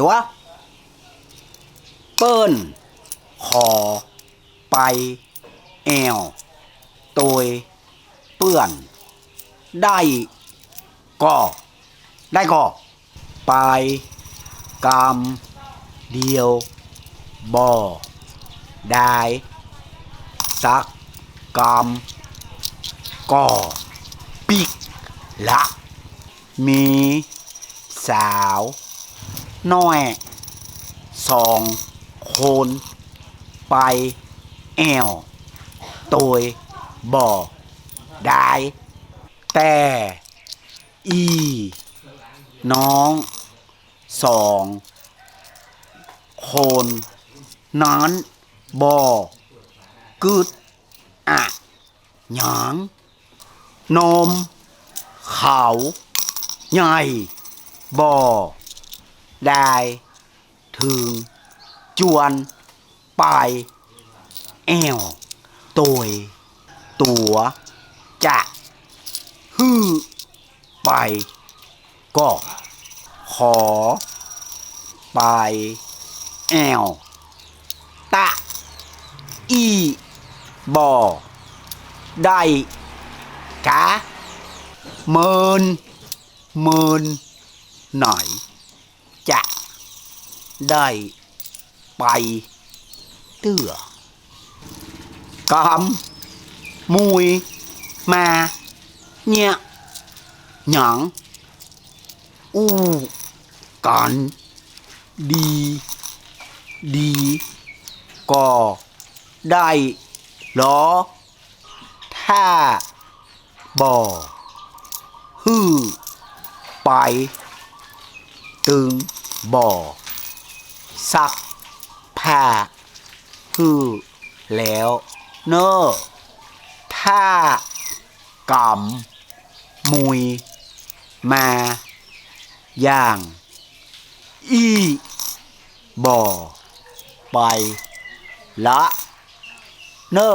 ตัว เปิ้นขอ ไป แอวตยเปื่อน ได้ก็ได้ก็ไปกรรมเดียวบ่ได้สักกรรมก็ปิกละมีสาว น้อยสองคนไปแอวตยบ่ได้ แต่ อี น้องสองคนนั้นบ่กึดอะหยังนมเขาใหญ่บ่ได้ถึง จวนไปแอวตยตัวจะฮือไปก็ขอ ไปแอวตะ อีบ่อได้กะเมินเมินไหน จะได้ไปเตื้อกำมุยมาเนี่ยหยังอู้กันดี ดีก็ได้เหรอถ้าบ่ฮือไป ตึง บ่อ ซัก ผ้าฮือแล้วเนอะถ้ากำมุย มา อย่าง อีบ่อ ไป ละ เนอ